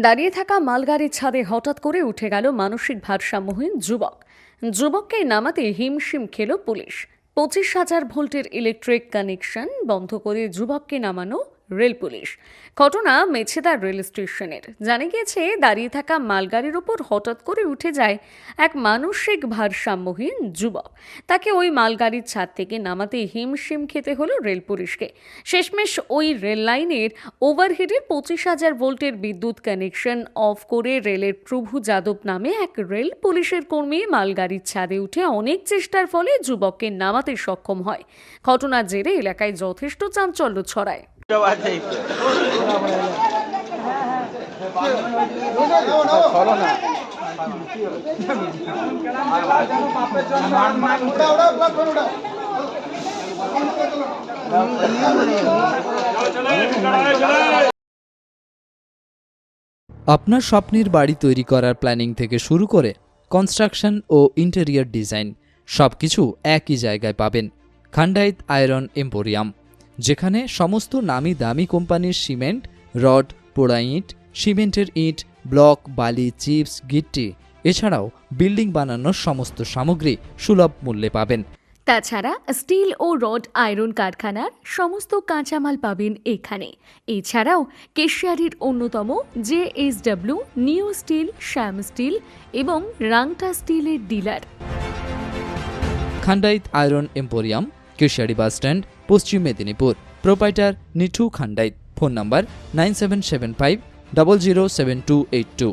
দাঁড়িয়ে থাকা মালগাড়ির ছাদে হঠাৎ করে উঠে গেল মানসিক ভারসাম্যহীন যুবক। যুবককে নামাতে হিমশিম খেল পুলিশ। পঁচিশ হাজার ভোল্টের ইলেকট্রিক কানেকশন বন্ধ করে যুবককে নামানো রেল পুলিশ। ঘটনা মেছেদার রেল স্টেশনের। জানা গিয়েছে, দাঁড়িয়ে থাকা মালগাড়ির ওপর হঠাৎ করে উঠে যায় এক মানসিক ভারসাম্যহীন যুবক। তাকে ওই মালগাড়ির ছাদ থেকে নামাতে হিমশিম খেতে হলো রেল পুলিশকে। শেষমেশ ওই রেল লাইনের ওভারহেডের পঁচিশ হাজার ভোল্টের বিদ্যুৎ কানেকশন অফ করে রেলের প্রভু যাদব নামে এক রেল পুলিশের কর্মী মালগাড়ির ছাদে উঠে অনেক চেষ্টার ফলে যুবককে নামাতে সক্ষম হয়। ঘটনার জেরে এলাকায় যথেষ্ট চাঞ্চল্য ছড়ায়। আপনার স্বপ্নের বাড়ি তৈরি করার প্ল্যানিং থেকে শুরু করে কনস্ট্রাকশন ও ইন্টেরিয়র ডিজাইন সব কিছু একই জায়গায় পাবেন, খান্ডাইত আয়রন এম্পোরিয়াম। যেখানে সমস্ত নামি দামি কোম্পানির সিমেন্ট রড পোড়া ইট সিমেন্টের ইট ব্লক বালি চিপস গিট্টি এছাড়াও বিল্ডিং বানানোর সমস্ত সামগ্রী সুলভ মূল্যে পাবেন। তাছাড়া স্টিল ও রড আয়রন কারখানার সমস্ত কাঁচামাল পাবেন এখানে। এছাড়াও কেশিয়ারির অন্যতম J S W new steel Shyam steel এবং রাংটা স্টিলের dealer. Khandait iron emporium Keshiary bus stand, Paschim Medinipur. Proprietor Nithu Khandait phone number nine seven seven five double zero seven two eight two.